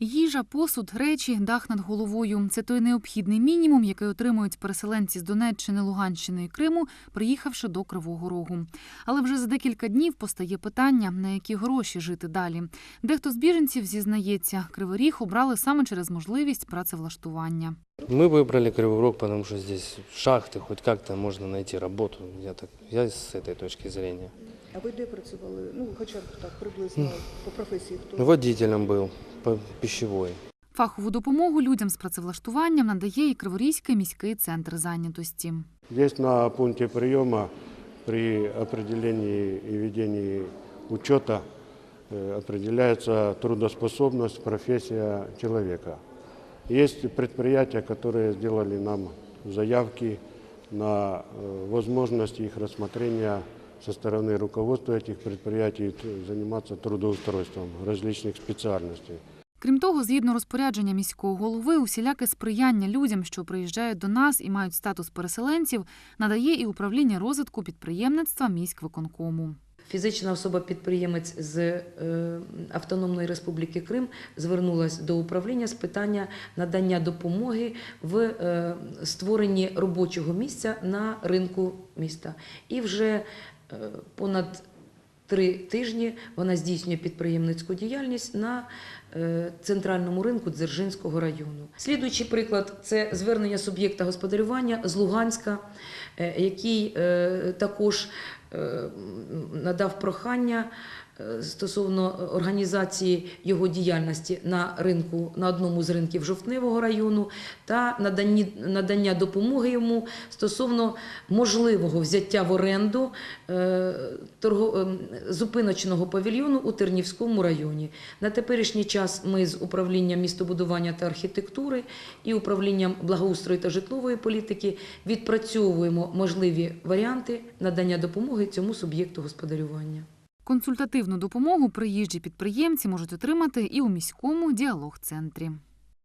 Їжа, посуд, речі, дах над головою це той необхідний мінімум, який отримують переселенці з Донеччини, Луганщини і Криму, приїхавши до Кривого Рогу. Але вже за декілька днів постає питання, на які гроші жити далі. Дехто з біженців зізнається, Кривий Ріг обрали саме через можливість працевлаштування. Мы выбрали Кривой Рог, потому что здесь шахты, хоть как-то можно найти работу. Я, так, я с этой точки зрения. А ви де працювали? Ну, хоча б так приблизно по професії хто? Водителем был по пищевой. Фахову допомогу людям з працевлаштуванням надає і Криворізький міський центр зайнятості. Здесь на пункте приема при определении и ведении учета э, определяется трудоспособность, профессия человека. Есть предприятия, которые сделали нам заявки на э, возможность их рассмотрения со стороны руководства этих предприятий т- заниматься трудоустройством различных специальностей. Крім того, згідно розпорядження міського голови, усіляке сприяння людям, що приїжджають до нас і мають статус переселенців, надає і управління розвитку підприємництва міськвиконкому. Фізична особа-підприємець з е, Автономної Республіки Крим звернулася до управління з питання надання допомоги в е, створенні робочого місця на ринку міста. І вже е, понад три тижні вона здійснює підприємницьку діяльність на е, центральному ринку Дзержинського району. Слідуючий приклад це звернення суб'єкта господарювання з Луганська, е, який е, також е, надав прохання е, стосовно організації його діяльності на ринку на одному з ринків Жовтневого району та наданні, надання допомоги йому стосовно можливого взяття в оренду е, торго, ем, зупиночного павільйону у Тернівському районі. На теперішній час ми з управлінням містобудування та архітектури і управлінням благоустрою та житлової політики відпрацьовуємо можливі варіанти надання допомоги цьому суб'єкту господарювання. Консультативну допомогу приїжджі підприємці можуть отримати і у міському діалог-центрі.